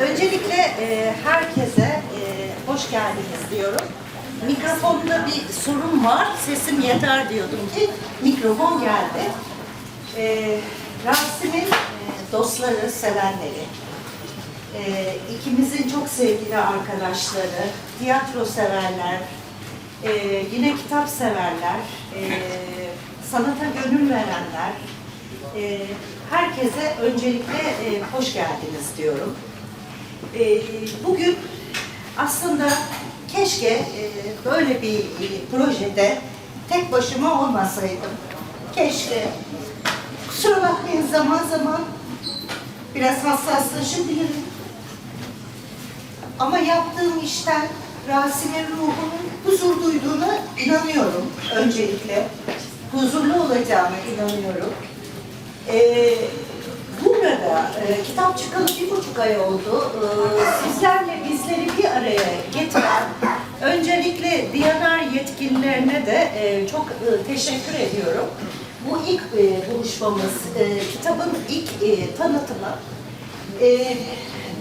Öncelikle e, herkese e, hoş geldiniz diyorum. Mikrofonda bir sorun var, sesim yeter diyordum ki mikrofon geldi. E, Rasim'in e, dostları, sevenleri, e, ikimizin çok sevgili arkadaşları, tiyatro severler, e, yine kitap severler, e, sanata gönül verenler, e, herkese öncelikle e, hoş geldiniz diyorum. E, bugün aslında keşke e, böyle bir e, projede tek başıma olmasaydım. Keşke. Kusura bakmayın zaman zaman biraz hassaslaşabilirim. Ama yaptığım işten Rasim'in ruhunun huzur duyduğuna inanıyorum öncelikle. Huzurlu olacağına inanıyorum. Ee, burada e, kitap çıkalı bir buçuk ay oldu. Ee, sizlerle bizleri bir araya getiren öncelikle Diyanar yetkililerine de e, çok e, teşekkür ediyorum. Bu ilk e, buluşmamız, e, kitabın ilk e, tanıtımı. E,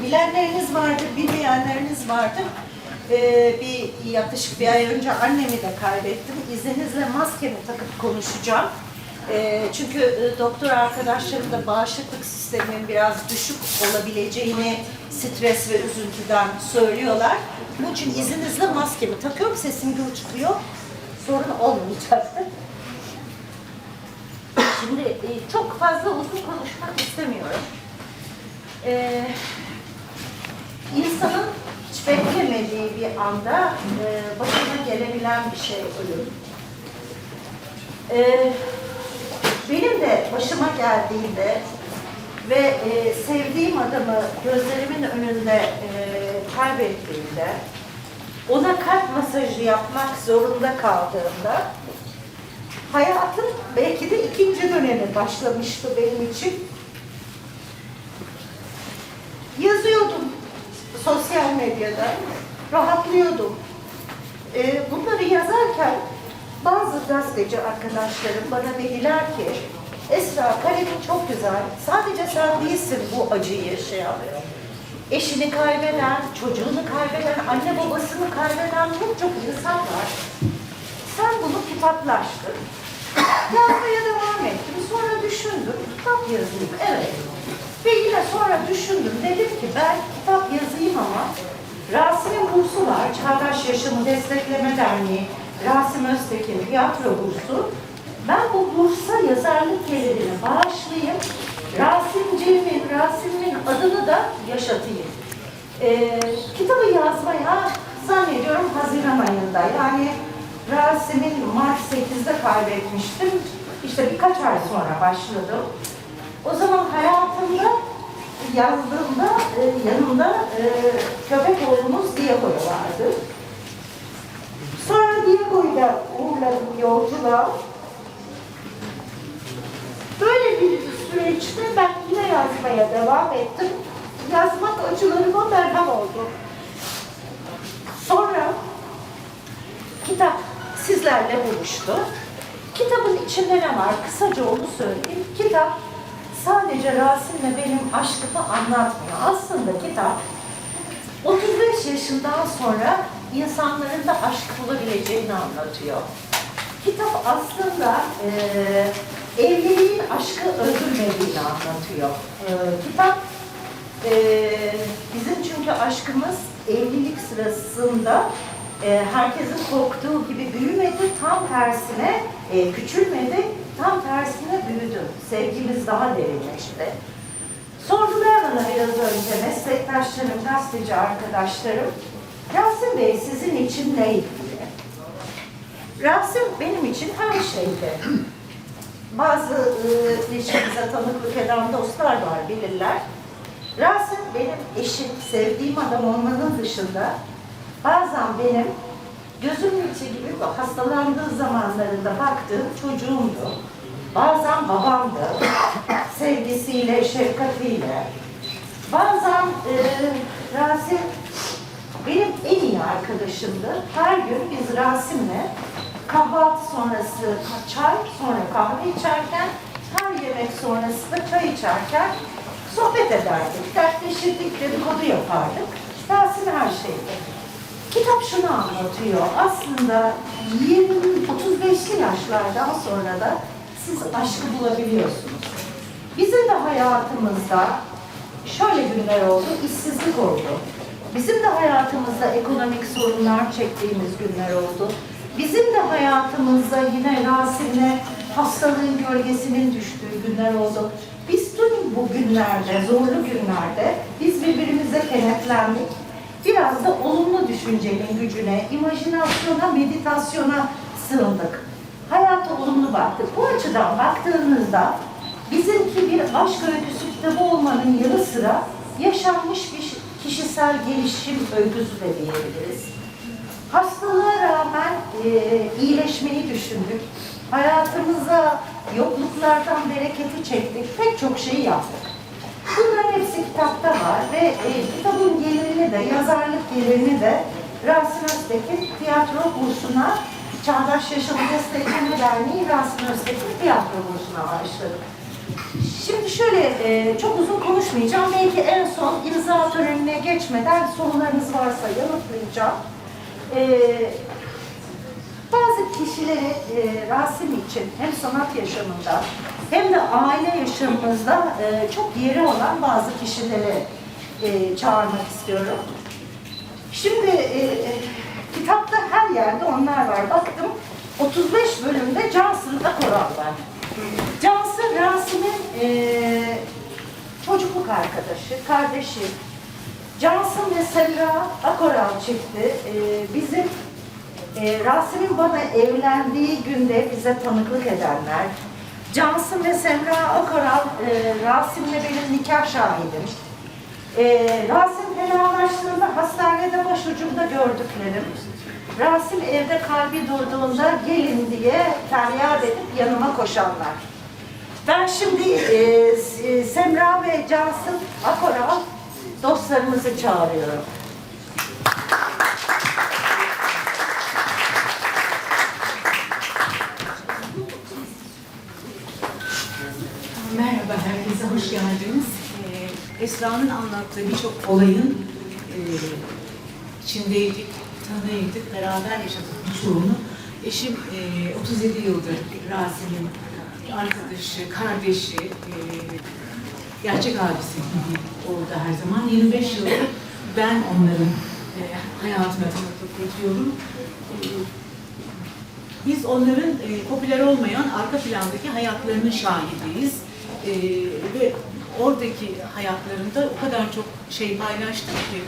bilenleriniz vardır, bilmeyenleriniz vardır. E, bir yaklaşık bir ay önce annemi de kaybettim. İzninizle maskemi takıp konuşacağım. E, çünkü e, doktor arkadaşlarım da bağışıklık sistemin biraz düşük olabileceğini stres ve üzüntüden söylüyorlar. Bunun için izninizle maskemi takıyorum. Sesim gür çıkıyor. Sorun olmayacaktır. Şimdi e, çok fazla uzun konuşmak istemiyorum. E, insanın hiç beklemediği bir anda e, başına gelebilen bir şey ölüm. E, benim de başıma geldiğinde ve e, sevdiğim adamı gözlerimin önünde e, kaybettiğimde, ona kalp masajı yapmak zorunda kaldığımda, hayatım belki de ikinci dönemi başlamıştı benim için. Yazıyordum sosyal medyada, rahatlıyordum. Ee, bunları yazarken bazı gazeteci arkadaşlarım bana dediler ki Esra kalemin çok güzel. Sadece sen değilsin bu acıyı yaşayan. Eşini kaybeden, çocuğunu kaybeden, anne babasını kaybeden çok çok insan var. Sen bunu kitaplaştır. Yazmaya devam ettim. Sonra düşündüm. Kitap yazayım. Evet. Ve yine sonra düşündüm. Dedim ki ben kitap yazayım ama Rasim'in bursu var. Çağdaş Yaşamı Destekleme Derneği. Rasim Öztekin tiyatro bursu. Ben bu bursa yazarlık gelirini bağışlayayım. Rasimciğimin, Rasim'in adını da yaşatayım. Ee, kitabı yazmaya zannediyorum Haziran ayında. Yani Rasim'in Mart 8'de kaybetmiştim. İşte birkaç ay sonra başladım. O zaman hayatımda yazdığımda e, yanımda e, köpek oğlumuz Diego vardı. Sonra Diego'yu da uğurladım yolculuğa. Böyle bir süreçte ben yine yazmaya devam ettim. Yazmak acılarıma merhem oldu. Sonra kitap sizlerle buluştu. Kitabın içinde ne var? Kısaca onu söyleyeyim. Kitap sadece Rasim'le benim aşkımı anlatmıyor. Aslında kitap 35 yaşından sonra insanların da aşk bulabileceğini anlatıyor. Kitap aslında e, evliliğin aşkı öldürmediğini anlatıyor. E, kitap e, bizim çünkü aşkımız evlilik sırasında e, herkesin korktuğu gibi büyümedi, tam tersine e, küçülmedi, tam tersine büyüdü. Sevgimiz daha derinleşti. Sordular bana biraz önce meslektaşlarım, gazeteci arkadaşlarım, Rasim Bey sizin için neydi. Rasim benim için her şeydi. Bazı e, ilişkimize tanıklık eden dostlar var, bilirler. Rasim benim eşim, sevdiğim adam olmanın dışında bazen benim gözümün içi gibi hastalandığı zamanlarında baktığım çocuğumdu. Bazen babamdı, sevgisiyle, şefkatiyle. Bazen e, Rasim benim en iyi arkadaşımdı. Her gün biz Rasim'le kahvaltı sonrası çay, sonra kahve içerken, her yemek sonrası da çay içerken sohbet ederdik, dertleşirdik, dedikodu yapardık. Rasim her şeydi. Kitap şunu anlatıyor. Aslında 20 35'li yaşlardan sonra da siz aşkı bulabiliyorsunuz. Bizim de hayatımızda şöyle günler oldu, işsizlik oldu. Bizim de hayatımızda ekonomik sorunlar çektiğimiz günler oldu. Bizim de hayatımızda yine Rasim'le hastalığın gölgesinin düştüğü günler oldu. Biz tüm bu günlerde, zorlu günlerde biz birbirimize kenetlendik. Biraz da olumlu düşüncenin gücüne, imajinasyona, meditasyona sığındık. Hayata olumlu baktık. Bu açıdan baktığınızda bizimki bir aşk öyküsü kitabı olmanın yanı sıra yaşanmış bir kişisel gelişim öyküsü de diyebiliriz. Hastalığa rağmen e, iyileşmeyi düşündük. Hayatımıza yokluklardan bereketi çektik. Pek çok şey yaptık. Bunların hepsi kitapta var ve e, kitabın gelirini de, yazarlık gelirini de Rasim Öztekin tiyatro kursuna Çağdaş Yaşam Destekleme Derneği Rasim Öztekin tiyatro kursuna başladık. Şimdi şöyle e, çok uzun konuşmayacağım. Belki en son imza törenine geçmeden sorularınız varsa yanıtlayacağım. E, bazı kişileri e, Rasim için hem sanat yaşamında hem de aile yaşamımızda e, çok yeri olan bazı kişileri e, çağırmak istiyorum. Şimdi e, kitapta her yerde onlar var. Baktım 35 bölümde Johnson Akoral var. Johnson Rasim'in e, çocukluk arkadaşı, kardeşi. Johnson ve Semra Akoral çifti e, bizim e, Rasim'in bana evlendiği günde bize tanıklık edenler. Johnson ve Semra Akoral e, Rasim'le benim nikah şahidim. E, Rasim fenalaştığında hastanede başucumda gördüklerim. Rasim evde kalbi durduğunda gelin diye feryat edip yanıma koşanlar. Ben şimdi e, S- Semra ve Cansın Akoral dostlarımızı çağırıyorum. Merhaba herkese, hoş geldiniz. Ee, Esra'nın anlattığı birçok olayın e, içindeydik, tanıydık, beraber yaşadık birçoğunu. Eşim e, 37 yıldır Rasim'in arkadaşı, kardeşi, e, gerçek abisi gibi oldu her zaman. 25 yıldır ben onların e, hayatına tanıklık ediyorum. E, biz onların e, popüler olmayan arka plandaki hayatlarının şahidiyiz. Ve oradaki hayatlarında o kadar çok şey paylaştık ki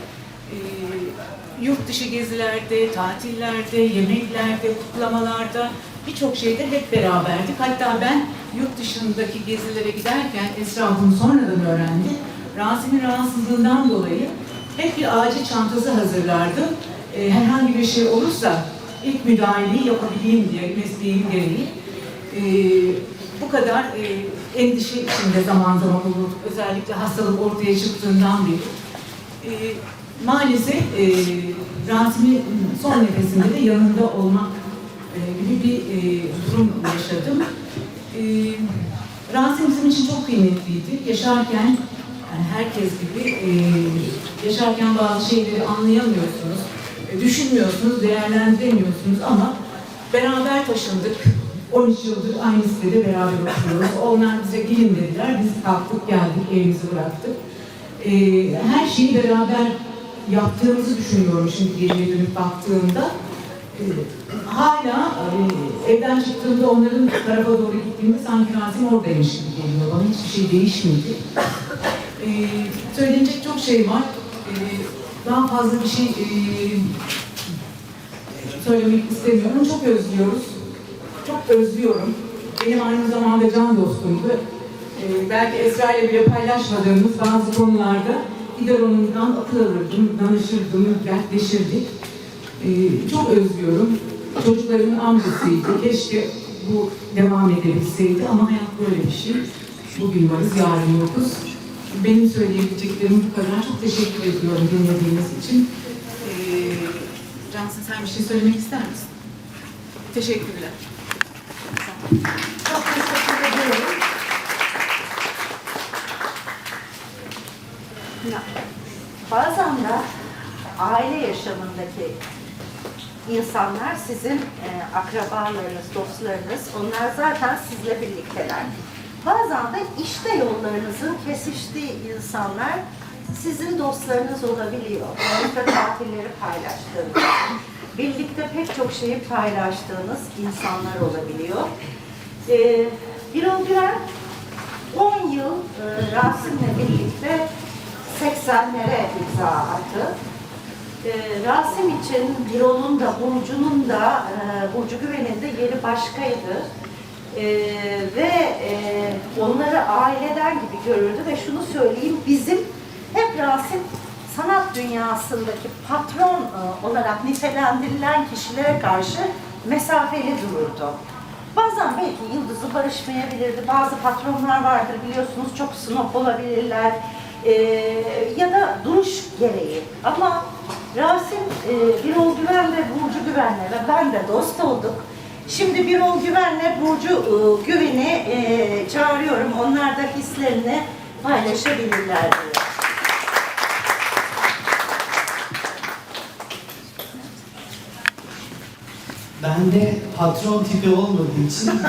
yurt dışı gezilerde, tatillerde, yemeklerde, kutlamalarda birçok şeyde hep beraberdik. Hatta ben yurt dışındaki gezilere giderken Esra bunu sonradan öğrendi. Rasim'in rahatsızlığından dolayı hep bir acil çantası hazırlardım. E, herhangi bir şey olursa ilk müdahaleyi yapabileyim diye mesleğim gereği. E, bu kadar e, endişe içinde zaman zaman olurduk. Özellikle hastalık ortaya çıktığından beri. E, maalesef e, Rasim'in son nefesinde de yanında olmak gibi bir e, durum yaşadım. E, Rasim bizim için çok kıymetliydi. Yaşarken yani herkes gibi e, yaşarken bazı şeyleri anlayamıyorsunuz, e, düşünmüyorsunuz, değerlendiremiyorsunuz ama beraber taşındık. 13 yıldır aynı sitede beraber oturuyoruz. Onlar bize gelin dediler. Biz kalktık geldik, evimizi bıraktık. E, her şeyi beraber yaptığımızı düşünüyorum şimdi geriye dönüp baktığımda. Hala e, evden çıktığımda onların tarafa doğru gittiğimde sanki Rasim oradaymış gibi geliyor. Bana hiçbir şey değişmedi. E, söylenecek çok şey var. E, daha fazla bir şey e, söylemek istemiyorum. Çok özlüyoruz. Çok özlüyorum. Benim aynı zamanda can dostumdu. E, belki Esra ile bile paylaşmadığımız bazı konularda gider onundan akıl alırdım, danışırdım, dertleşirdik. Ee, çok özlüyorum. Çocuklarımın amcasıydı. Keşke bu devam edebilseydi ama hayat böyle bir şey. Bugün varız, yarın yokuz. Benim söyleyebileceklerim bu kadar. Çok teşekkür ediyorum dinlediğiniz için. Ee, Cansın sen bir şey söylemek ister misin? Teşekkürler. Çok teşekkür ediyorum. Bazen de aile yaşamındaki insanlar sizin e, akrabalarınız, dostlarınız, onlar zaten sizle birlikteler. Bazen de işte yollarınızın kesiştiği insanlar sizin dostlarınız olabiliyor. Birlikte tatilleri paylaştığınız, birlikte pek çok şeyi paylaştığınız insanlar olabiliyor. E, Birol Güven 10 yıl e, Rasim'le birlikte 80'lere imza attı. E, Rasim için Birol'un da Burcu'nun da e, Burcu Güven'in de yeri başkaydı. E, ve e, onları aileden gibi görürdü ve şunu söyleyeyim bizim hep Rasim sanat dünyasındaki patron e, olarak nitelendirilen kişilere karşı mesafeli dururdu. Bazen belki yıldızı barışmayabilirdi. Bazı patronlar vardır biliyorsunuz çok snob olabilirler. Ee, ya da duruş gereği. Ama Rasim, e, Birol Güven ve Burcu Güven'le ve ben de dost olduk. Şimdi Birol Güven'le Burcu e, Güven'i e, çağırıyorum. Onlar da hislerini paylaşabilirler diye. Ben de patron tipi olmadığı için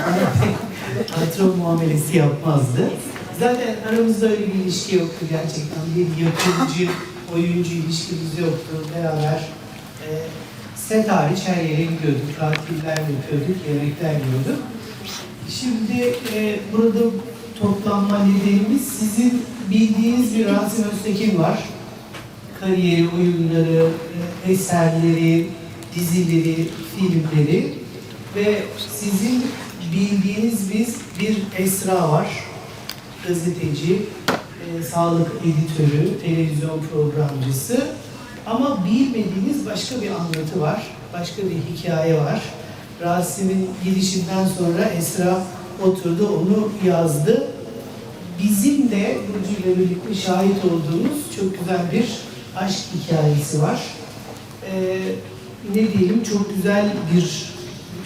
patron muamelesi yapmazdı. Zaten aramızda öyle bir ilişki yoktu gerçekten. Bir yapımcı, oyuncu ilişkimiz yoktu. Beraber e, set hariç her yere gidiyorduk. Tatiller yapıyorduk, yemekler yiyorduk. Şimdi e, burada toplanma nedenimiz sizin bildiğiniz bir Rasim Öztekin var. Kariyeri, oyunları, e, eserleri, dizileri, filmleri ve sizin bildiğiniz biz bir Esra var. Gazeteci, sağlık editörü, televizyon programcısı. Ama bilmediğiniz başka bir anlatı var, başka bir hikaye var. Rasim'in gidişinden sonra Esra oturdu, onu yazdı. Bizim de Burcu ile birlikte şahit olduğumuz çok güzel bir aşk hikayesi var. Ee, ne diyelim çok güzel bir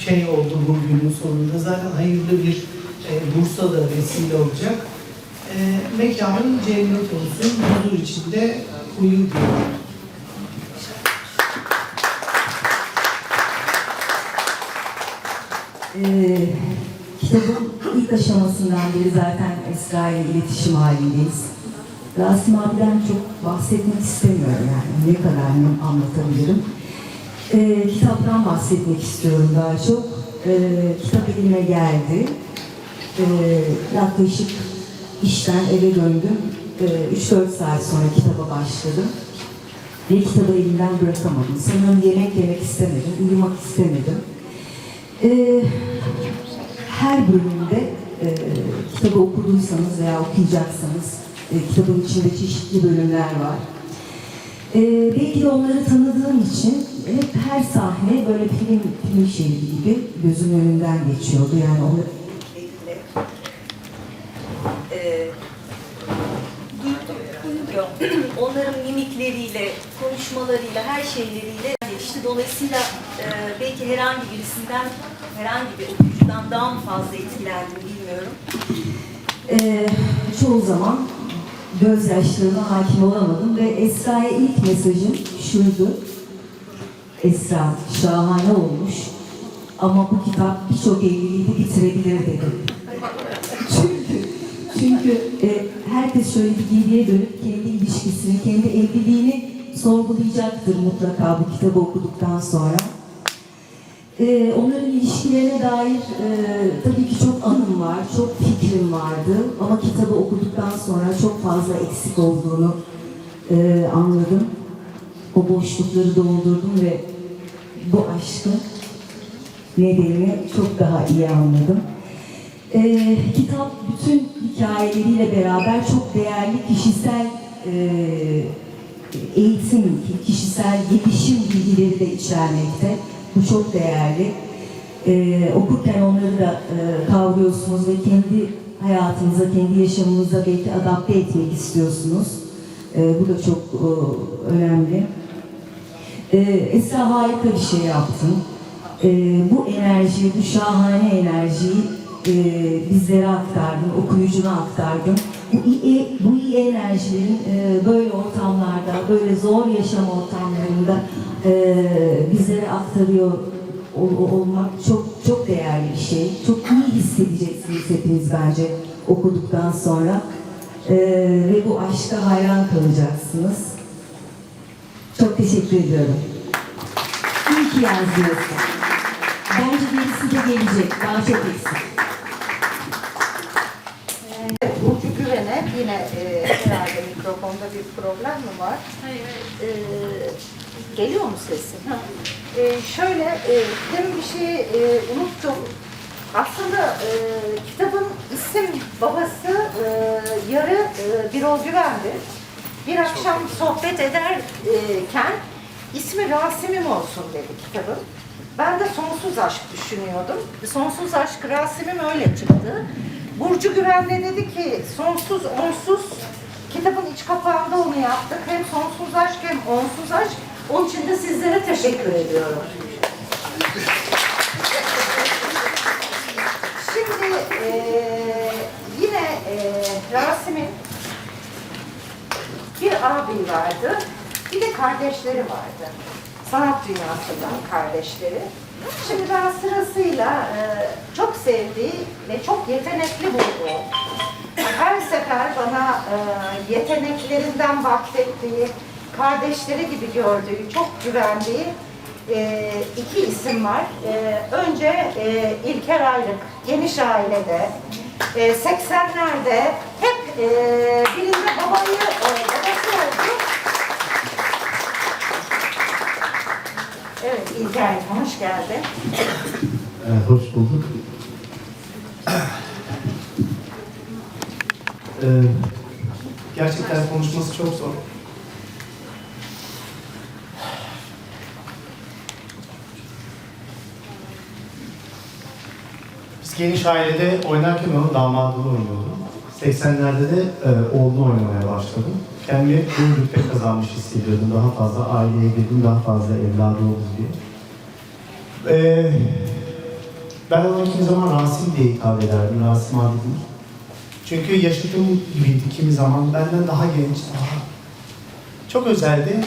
şey oldu bugünün sonunda. Zaten hayırlı bir e, Bursa da vesile olacak. E, mekanın cennet olsun, huzur içinde uyu diyorum. Ee, kitabın ilk aşamasından beri zaten Esra ile iletişim halindeyiz. Rasim abiden çok bahsetmek istemiyorum yani ne kadar anlatabilirim. Ee, kitaptan bahsetmek istiyorum daha çok. Ee, kitap elime geldi. Ee, yaklaşık işten eve döndüm. Ee, 3-4 saat sonra kitaba başladım. Ve kitabı elimden bırakamadım. Sanırım yemek yemek istemedim, uyumak istemedim. Ee, her bölümünde e, kitabı okuduysanız veya okuyacaksanız e, kitabın içinde çeşitli bölümler var. E, belki de onları tanıdığım için hep her sahne böyle film, film şeridi gibi gözümün önünden geçiyordu. Yani onu e, duyuluyor. Onların mimikleriyle, konuşmalarıyla, her şeyleriyle geçti. Dolayısıyla e, belki herhangi birisinden, herhangi bir okuyucudan daha mı fazla etkilendim bilmiyorum. Ee, çoğu zaman gözyaşlarına hakim olamadım ve Esra'ya ilk mesajım şuydu. Esra şahane olmuş ama bu kitap birçok evliliği bitirebilir dedim. Çünkü e, herkes şöyle bir geriye dönüp kendi ilişkisini, kendi evliliğini sorgulayacaktır mutlaka bu kitabı okuduktan sonra. Ee, onların ilişkilerine dair e, tabii ki çok anım var, çok fikrim vardı ama kitabı okuduktan sonra çok fazla eksik olduğunu e, anladım. O boşlukları doldurdum ve bu aşkın nedenini çok daha iyi anladım. Ee, kitap bütün hikayeleriyle beraber çok değerli kişisel e, eğitim, kişisel gelişim bilgileri de içermekte. Bu çok değerli. Ee, okurken onları da e, kavruyorsunuz ve kendi hayatınıza, kendi yaşamınıza belki adapte etmek istiyorsunuz. Ee, bu da çok e, önemli. Ee, Esra harika bir şey yaptın. Ee, bu enerjiyi, bu şahane enerjiyi e, bizlere aktardın, okuyucuna aktardın. bu iyi, bu iyi enerjilerin e, böyle ortamlarda, böyle zor yaşam ortamlarında e, bizlere aktarıyor ol- olmak çok çok değerli bir şey. Çok iyi hissedeceksiniz hepiniz bence okuduktan sonra. E, ve bu aşka hayran kalacaksınız. Çok teşekkür ediyorum. İyi ki yazıyorsun. Bence gerisi de gelecek. Daha çok eksik. Burcu Güven'e yine e, herhalde mikrofonda bir problem mi var? Hayır, E, geliyor mu sesim? Ha. E, şöyle, e, demin bir şeyi e, unuttum. Aslında e, kitabın isim babası e, yarı e, Birol Güven'di. Bir akşam sohbet ederken ismi Rasim'im olsun dedi kitabın. Ben de sonsuz aşk düşünüyordum. Sonsuz aşk Rasim'im öyle çıktı. Burcu Güven de dedi ki sonsuz onsuz kitabın iç kapağında onu yaptık. Hem sonsuz aşk hem onsuz aşk. Onun için de sizlere teşekkür ediyorum. Şimdi eee, yine eee Rasim'in bir abi vardı, bir de kardeşleri vardı. Sanat dünyasından kardeşleri. Şimdi ben sırasıyla eee, çok sevdiği ve çok yetenekli bulduğum, her sefer bana eee, yeteneklerinden bahsettiği, kardeşleri gibi gördüğü, çok güvendiği e, iki isim var. E, önce e, İlker Ayrık, Geniş Aile'de, e, 80'lerde hep e, birinde babayı, e, babası oldu. Evet İlker'cim hoş geldin. Ee, hoş bulduk. Ee, gerçekten konuşması çok zor. Biz geniş ailede oynarken onun damadını oynuyordum. 80'lerde de e, oğlunu oynamaya başladım. Kendimi bu rütbe kazanmış hissediyordum. Daha fazla aileye girdim, daha fazla evladı oldu diye. Ee, ben ona kimi zaman Rasim diye hitap ederdim, Rasim abi değil. Çünkü yaşadığım gibiydi kimi zaman, benden daha genç, daha... Çok özeldi.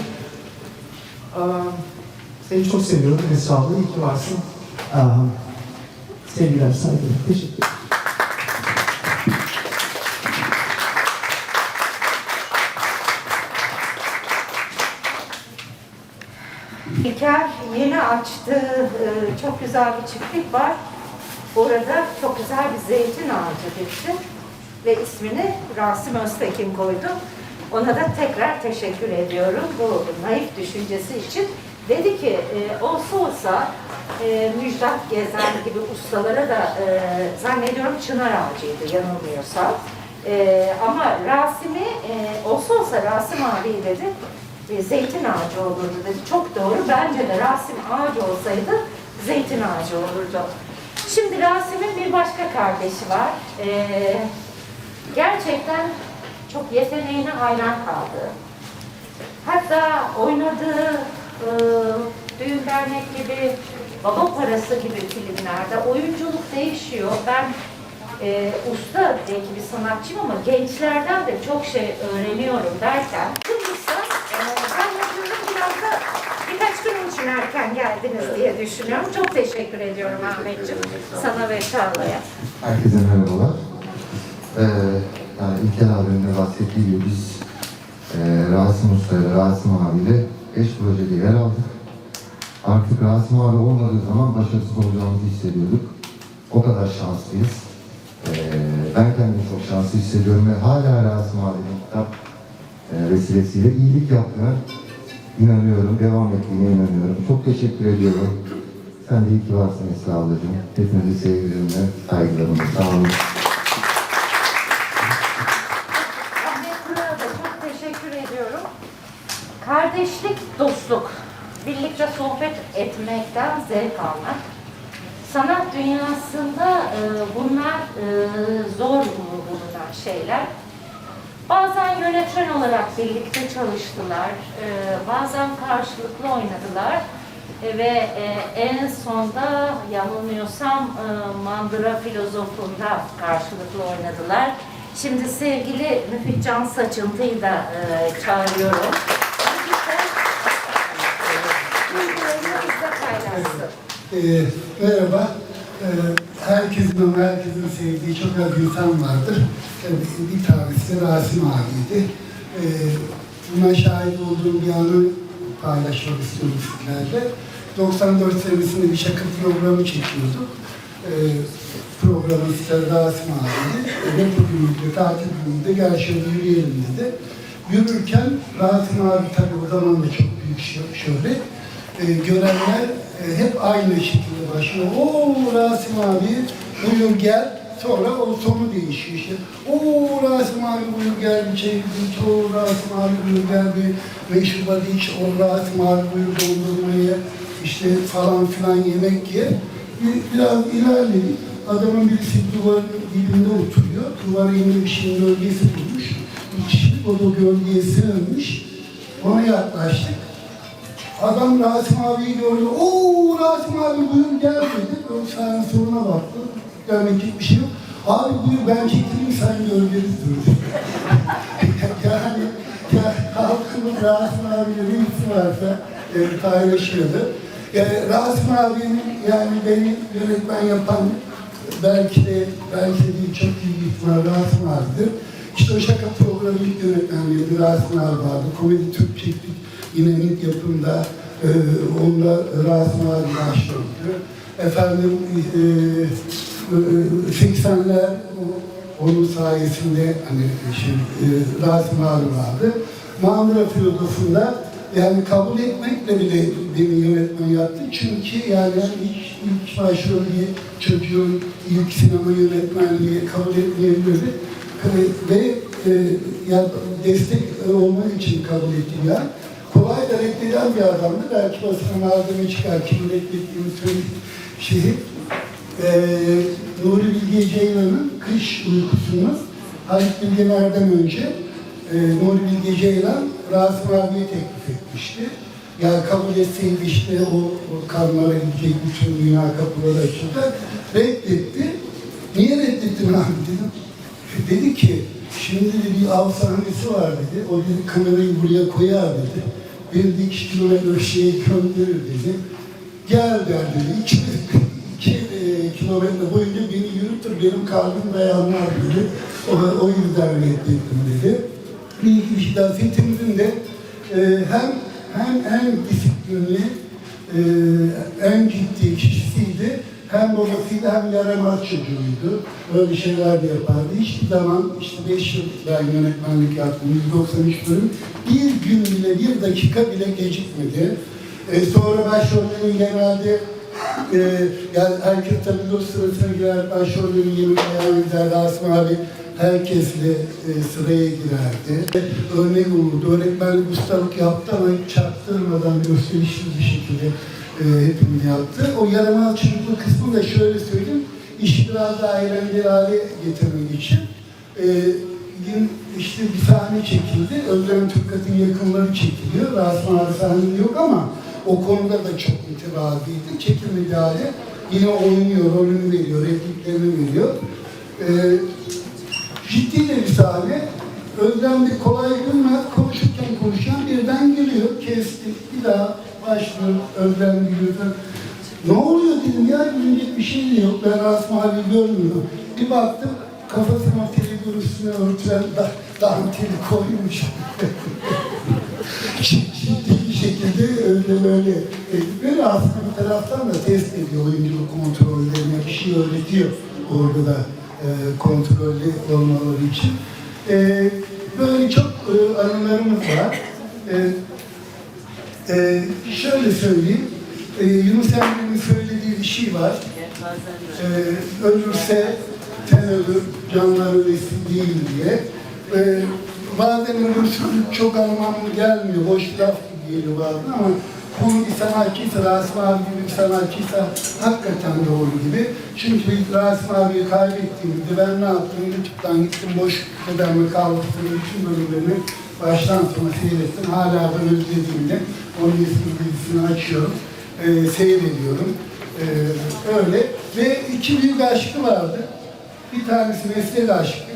Aa, seni çok seviyorum Esra abla, ki varsın. Aa, sevgiler, saygılar, teşekkür ederim. İlker yeni açtığı e, çok güzel bir çiftlik var. Orada çok güzel bir zeytin ağacı dikti ve ismini Rasim Öztekin koydu. Ona da tekrar teşekkür ediyorum bu naif düşüncesi için. Dedi ki e, olsa olsa e, Müjdat Gezen gibi ustalara da e, zannediyorum çınar ağacıydı yanılmıyorsam. E, ama Rasim'i e, olsa olsa Rasim abi dedi e, zeytin ağacı olurdu dedi. Çok doğru. Bence de Rasim ağacı olsaydı zeytin ağacı olurdu. Şimdi Rasim'in bir başka kardeşi var. Ee, gerçekten çok yeteneğine hayran kaldı. Hatta oynadığı e, düğün dernek gibi, baba parası gibi filmlerde oyunculuk değişiyor. Ben e, usta belki bir sanatçıyım ama gençlerden de çok şey öğreniyorum derken Kıbrıs'a e, ben yapıyorum biraz da gün için erken geldiniz diye düşünüyorum. Çok teşekkür ediyorum Ahmetciğim sana ve Çağla'ya. Herkese merhabalar. Ee, yani İlker abinin de bahsettiği gibi biz e, Rasim Usta ile Rasim abiyle eş projede yer aldık. Artık Rasim abi olmadığı zaman başarısız olacağımızı hissediyorduk. O kadar şanslıyız. Ee, ben kendimi çok şanslı hissediyorum ve hala Rasim abinin kitap e, vesilesiyle iyilik yaptığına inanıyorum, devam ettiğine inanıyorum. Çok teşekkür ediyorum. Sen de iyi ki varsın Esra ablacığım. Hepinizi sevgilerimle, saygılarımla sağ olun. Çok teşekkür ediyorum. Kardeşlik, dostluk. Birlikte sohbet etmekten zevk almak. Sanat dünyasında e, bunlar e, zor bulunan şeyler. Bazen yönetmen olarak birlikte çalıştılar, e, bazen karşılıklı oynadılar E, ve e, en sonda yanılmıyorsam e, Mandıra Filozofu'nda karşılıklı oynadılar. Şimdi sevgili Müfit Can Saçıntı'yı da e, çağırıyorum. Ee, merhaba. Ee, herkesin ama herkesin sevdiği çok az insan vardır. Tabii bir tanesi de Rasim abiydi. Ee, buna şahit olduğum bir anı paylaşmak istiyorum sizlerle. 94 senesinde bir şaka programı çekiyorduk. Ee, programın işte Rasim abiydi. Repo günüydü, tatil günüydü, gel yürüyelim dedi. Yürürken Rasim abi tabii o zaman da çok büyük şö- şöhret e, görenler e, hep aynı şekilde başlıyor. Oo Rasim abi buyur gel. Sonra o sonu değişiyor işte. Oo Rasim abi buyur gel bir çay iç. Oo Rasim abi buyur gel bir meşrubat iç. O Rasim abi buyur dondurmayı işte falan filan yemek ye. Bir, biraz ilerledik. Adamın birisi duvarın dibinde oturuyor. Duvara yeni bir şeyin gölgesi bulmuş. Bir kişi o da gölgeye sığınmış. Ona yaklaştık. Adam Rasim abiyi gördü. Oo Rasim abi buyur gel dedi. O sahne sonuna baktı. Demek bir şey yok. Abi buyur ben çekileyim sen gölgeniz dur. yani ya, halkın Rasim abiyle bir ilgisi varsa e, paylaşıyordu. Yani Rasim abinin yani beni yönetmen yapan belki de belki de çok iyi bir ihtimal Rasim abidir. İşte o şaka programı ilk yönetmenliğinde Rasim abi vardı. Komedi Türk çektik. Yine ilk yapımda e, onunla Rasim abi başladı. Efendim e, e, 80'ler o- onun sayesinde hani şey, e, Rasim abi vardı. Mamura Filozofu'nda yani kabul etmekle bile beni yönetmen yaptı. Çünkü yani ilk, ilk başrol bir çocuğun ilk sinema yönetmenliği kabul etmeyebilirdi. Ve e, yani destek olmak için kabul etti Kolay da reddeden bir adamdı. Belki basına malzeme çıkar. Kim reddettiğini söyleyeyim. Şeyi, e, Nuri Bilge Ceylan'ın Kış Uykusunu Halit Bilgener'den önce e, Nuri Bilge Ceylan Rasim abiye teklif etmişti. Yani kabul etseydi işte o, o karnlara gidecek bütün dünya kapıları açıldı. Reddetti. Niye reddettin abi dedim. Dedi ki, şimdi dedi, bir av sahnesi var dedi. O dedi kamerayı buraya koyar dedi. İki kilometre şeye gönderir dedi. Gel der dedi. İki, iki e, kilometre boyunca beni yürütür, benim kalbim dayanmaz dedi. O, o yüzden reddettim dedi. Kişi daha setimizin de e, hem hem en disiplinli, e, en ciddi kişisiydi. Hem babasıyla hem yaramaz çocuğuydu. Öyle şeyler de yapardı. Hiçbir zaman işte 5 yıl ben yönetmenlik yaptım, 193 bölüm. Bir gün bile, bir dakika bile gecikmedi. E, sonra başrollerin genelde e, yani herkes tabii o sırasına girer, başrollerin beyan eder, Rasim abi herkesle e, sıraya girerdi. Örnek olurdu. Öğretmenlik ustalık yaptı ama hiç çaktırmadan gösterişli bir şekilde e, hepimiz yaptı. O yaramaz çocuklu kısmı da şöyle söyleyeyim. İşi biraz daha eğlenceli hale getirmek için. E, işte bir sahne çekildi. Özlem Türkat'ın yakınları çekiliyor. Rasim abi sahnede yok ama o konuda da çok mütevazıydı. Çekilmedi hale. Yine oynuyor, rolünü veriyor, repliklerini veriyor. E, ciddi de bir sahne. Özlem bir kolay gülmez, konuşurken konuşan birden geliyor. Kestik, bir daha başlıyor, Özlem gülüyor. Ne oluyor dedim ya, gülünecek bir şey de yok. Ben Rasim abi görmüyorum. Bir baktım, kafasına televizyon üstüne örtülen da, danteli koymuş. Ciddi bir şekilde öyle böyle. Böyle aslında bir taraftan da test ediyor oyunculuk kontrollerine, bir şey öğretiyor orada da e, kontrollü olmaları için. E, böyle çok e, anılarımız var. E, e, şöyle söyleyeyim, e, Yunus Emre'nin söylediği bir şey var. E, ölürse sen ölür, canlar ölesin değil diye. E, bazen ölürsün çok anlamlı gelmiyor, boş laf gibi geliyor bazen ama konu bir sanatçıysa, Rasim abi gibi bir sanatçıysa hakikaten doğru gibi. Çünkü biz Rasim abiyi kaybettiğimizde ben ne yaptım? YouTube'dan gittim, boş bedenle kaldırdım, bütün bölümlerini baştan sona seyrettim. Hala ben özlediğimde onun eski dizisini açıyorum, e, seyrediyorum. E, öyle. Ve iki büyük aşkı vardı. Bir tanesi meslek aşkı,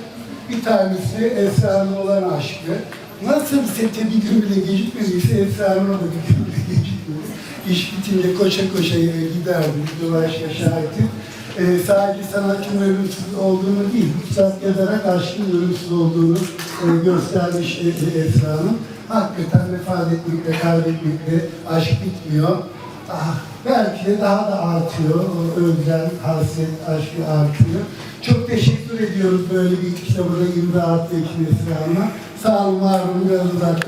Bir tanesi Esra'nın olan aşkı. Nasıl sete bir gün bile gecikmediyse Esra'nın da bir gün bile gecikmedi. İş bitince koşa koşa eve giderdim, dolaşa şahitim. Ee, sadece sanatçının ölümsüz olduğunu değil, ruhsat yazarak aşkın ölümsüz olduğunu e, göstermiş e, e, Esra Hanım. Hakikaten vefat etmekle, kaybetmekle aşk bitmiyor. Ah, belki de daha da artıyor. O özlem, hasret, aşkı artıyor. Çok teşekkür ediyoruz böyle bir kitabı da imza attığı için Esra Hanım'a. Sağ olun, var olun, biraz e,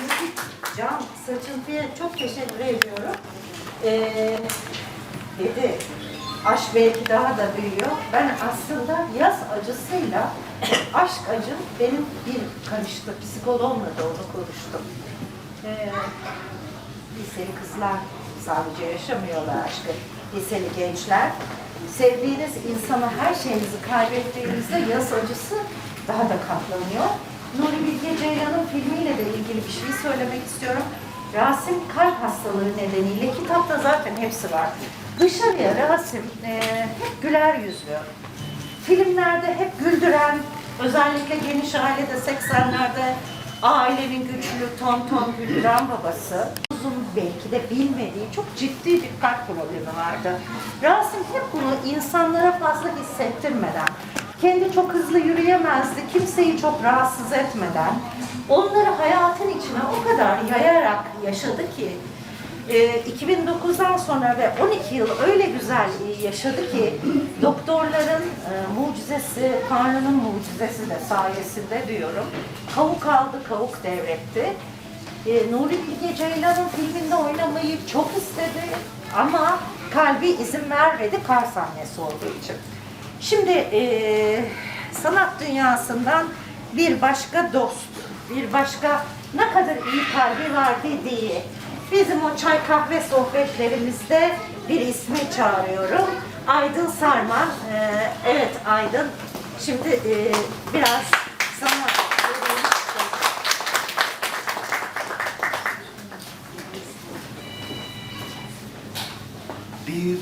müzik, Can Saçıntı'ya çok teşekkür ediyorum. Ee, dedi, aşk belki daha da büyüyor. Ben aslında yaz acısıyla aşk acım benim bir karıştı. Psikoloğumla da onu konuştum. Ee, liseli kızlar sadece yaşamıyorlar aşkı. Liseli gençler. Sevdiğiniz insana her şeyinizi kaybettiğinizde yaz acısı daha da katlanıyor. Nuri Bilge Ceylan'ın filmiyle de ilgili bir şey söylemek istiyorum. Rasim kalp hastalığı nedeniyle kitapta zaten hepsi var. Dışarıya Rasim e, hep güler yüzlü. Filmlerde hep güldüren, özellikle geniş ailede 80'lerde ailenin güçlü, ton ton güldüren babası. Uzun belki de bilmediği çok ciddi bir kalp problemi vardı. Rasim hep bunu insanlara fazla hissettirmeden, kendi çok hızlı yürüyemezdi, kimseyi çok rahatsız etmeden, onları hayatın içine o kadar yayarak yaşadı ki, e, 2009'dan sonra ve 12 yıl öyle güzel yaşadı ki doktorların e, mucizesi, Tanrı'nın mucizesi de sayesinde diyorum. Kavuk aldı, kavuk devretti. E, Nuri Bilge Ceylan'ın filminde oynamayı çok istedi ama kalbi izin vermedi kar sahnesi olduğu için. Şimdi e, sanat dünyasından bir başka dost, bir başka ne kadar iyi kalbi var dediği bizim o çay kahve sohbetlerimizde bir ismi çağırıyorum. Aydın Sarman. E, evet Aydın. Şimdi e, biraz sana Bir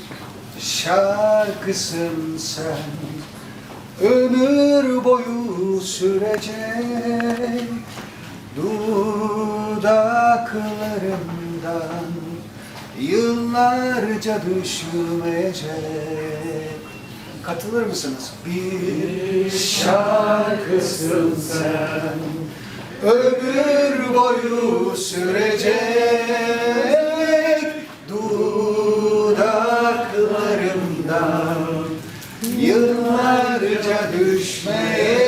şarkısın sen Ömür boyu sürecek Dudaklarımdan Yıllarca düşmeyecek. Katılır mısınız? Bir şarkısın sen. Ömür boyu sürecek. Dudaklarımdan Yıllarca düşmeyecek